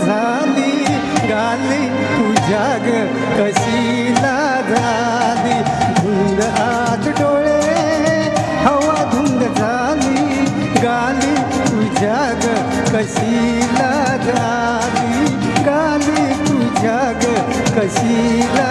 झाली गाली तुझ्या कशी कशीला झाली? धुंद आत डोळे हवा धुंद झाली गाली तुझ्या ग कशीला झाली? गाली तुझ्या कशी कशीला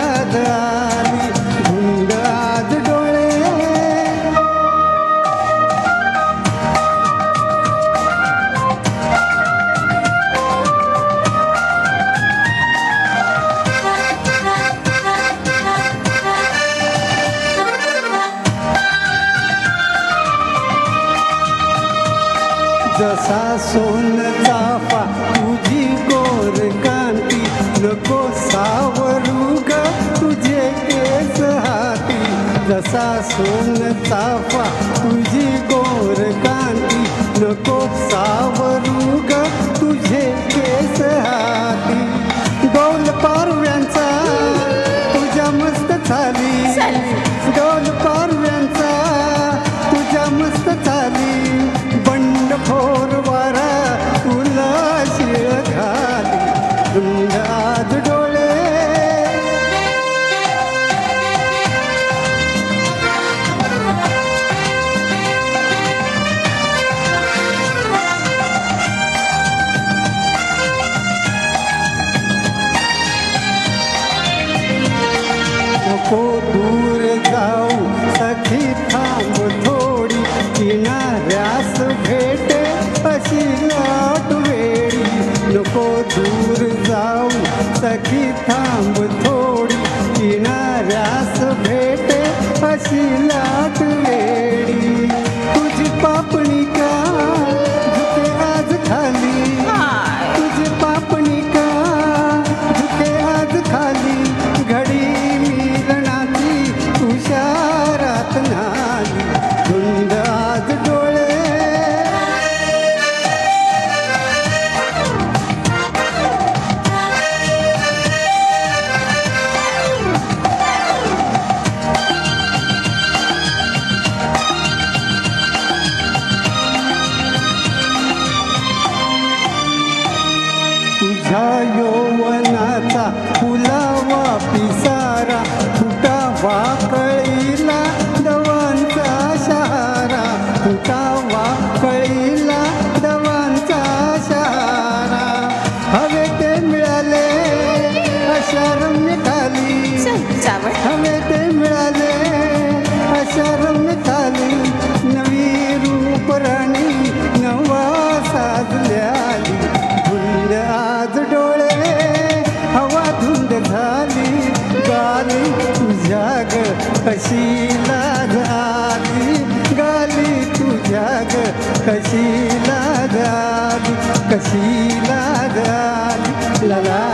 जसा सोन चाफा तुझी गोर कांती. नको सावरू ग तुझे केस हाती. जसा सोन चाफा the की थांब थोडी. किनाऱ्यास भेटे अशी लाट Và كسيل عذابي كسيل عذابي لا لا